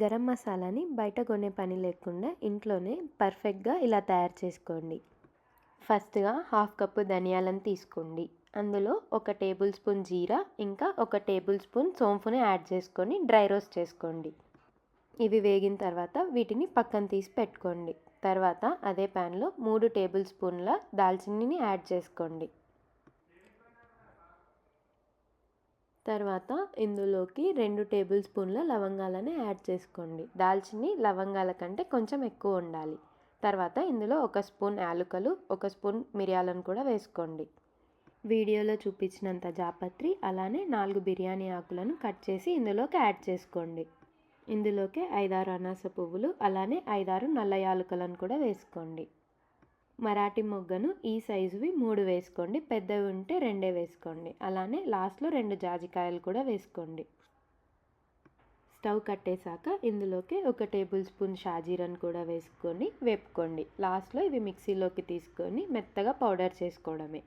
గరం మసాలాని బయట కొనే పని లేకుండా ఇంట్లోనే పర్ఫెక్ట్గా ఇలా తయారు చేసుకోండి. ఫస్ట్గా హాఫ్ కప్పు ధనియాలను తీసుకోండి. అందులో ఒక టేబుల్ స్పూన్ జీరా ఇంకా ఒక టేబుల్ స్పూన్ సోంపుని యాడ్ చేసుకొని డ్రై రోస్ట్ చేసుకోండి. ఇవి వేగిన తర్వాత వీటిని పక్కన తీసి పెట్టుకోండి. తర్వాత అదే ప్యాన్లో మూడు టేబుల్ స్పూన్ల దాల్చినీని యాడ్ చేసుకోండి. తర్వాత ఇందులోకి రెండు టేబుల్ స్పూన్ల లవంగాలను యాడ్ చేసుకోండి. దాల్చిని లవంగాల కంటే కొంచెం ఎక్కువ ఉండాలి. తర్వాత ఇందులో ఒక స్పూన్ యాలకులు ఒక స్పూన్ మిరియాలను కూడా వేసుకోండి. వీడియోలో చూపించినంత జాపత్రి అలానే నాలుగు బిర్యానీ ఆకులను కట్ చేసి ఇందులోకి యాడ్ చేసుకోండి. ఇందులోకి ఐదారు అనాస పువ్వులు అలానే ఐదారు నల్ల యాలుకలను కూడా వేసుకోండి. మరాఠీ మొగ్గను ఈ సైజువి మూడు వేసుకోండి పెద్దవి ఉంటే రెండే వేసుకోండి. అలానే లాస్ట్లో రెండు జాజికాయలు కూడా వేసుకోండి. స్టవ్ కట్టేశాక ఇందులోకి ఒక టేబుల్ స్పూన్ షాజీరాను కూడా వేసుకొని వేపుకోండి. లాస్ట్లో ఇవి మిక్సీలోకి తీసుకొని మెత్తగా పౌడర్ చేసుకోవడమే.